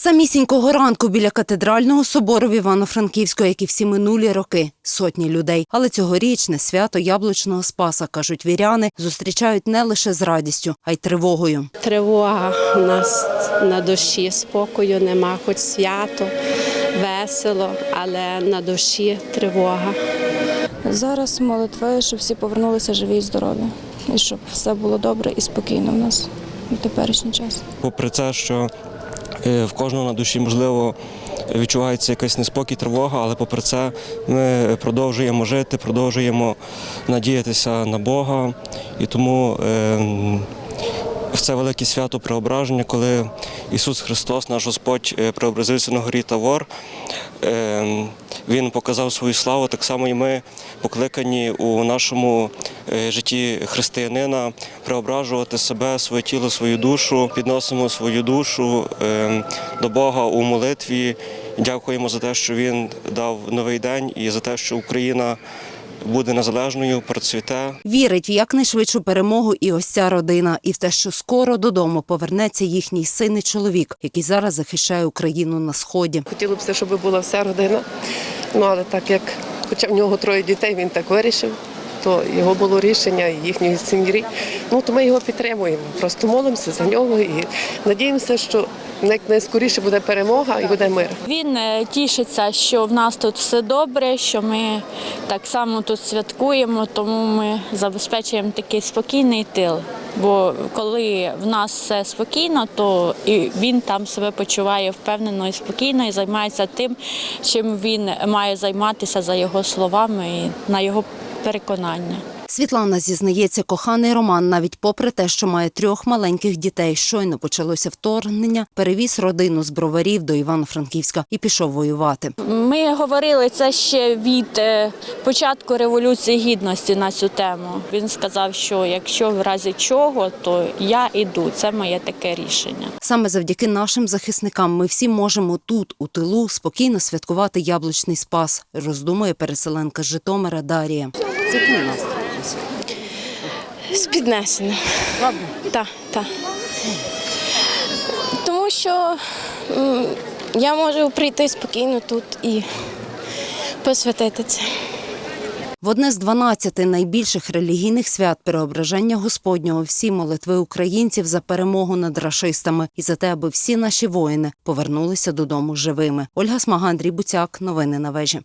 самісінького ранку біля катедрального собору в Івано-Франківську, як і всі минулі роки, сотні людей. Але цьогорічне свято яблучного спаса, кажуть віряни, зустрічають не лише з радістю, а й тривогою. Тривога у нас на душі, спокою нема, хоч свято, весело, але на душі тривога. Зараз молитви, щоб всі повернулися живі і здорові, і щоб все було добре і спокійно в нас у теперішній час. Попри це, що в кожного на душі можливо відчувається якийсь неспокій, тривога, але попри це ми продовжуємо жити, продовжуємо надіятися на Бога. І тому е, в це велике свято преображення, коли Ісус Христос, наш Господь, е, преобразився на горі Тавор. Е, Він показав свою славу, так само і ми покликані у нашому е, житті християнина преображувати себе, своє тіло, свою душу, підносимо свою душу е, до Бога у молитві. Дякуємо за те, що Він дав новий день і за те, що Україна буде незалежною, процвіте. Вірить в якнайшвидшу перемогу і ось ця родина, і в те, що скоро додому повернеться їхній син і чоловік, який зараз захищає Україну на сході. Хотілося б, щоб була вся родина. Ну але так як хоча в нього троє дітей, він так вирішив, то його було рішення їхньої сім'ї. Ну то ми його підтримуємо. Просто молимося за нього і надіємося, що найскоріше буде перемога і буде мир. Він е, тішиться, що в нас тут все добре, що ми так само тут святкуємо, тому ми забезпечуємо такий спокійний тил. Бо коли в нас все спокійно, то і він там себе почуває впевнено і спокійно і займається тим, чим він має займатися за його словами і на його переконання. Світлана зізнається, коханий Роман, навіть попри те, що має трьох маленьких дітей, щойно почалося вторгнення, перевіз родину з броварів до Івано-Франківська і пішов воювати. Ми говорили це ще від е, початку революції гідності на цю тему. Він сказав, що якщо в разі чого, то я іду. Це моє таке рішення. Саме завдяки нашим захисникам ми всі можемо тут, у тилу, спокійно святкувати яблучний спас, роздумує переселенка з Житомира Дарія. З піднесення. Так, так. Тому що я можу прийти спокійно тут і посвятити це. В одне з 12 найбільших релігійних свят переображення Господнього всі молитви українців за перемогу над рашистами і за те, аби всі наші воїни повернулися додому живими. Ольга Смага, Андрій Буцяк. Новини на вежі.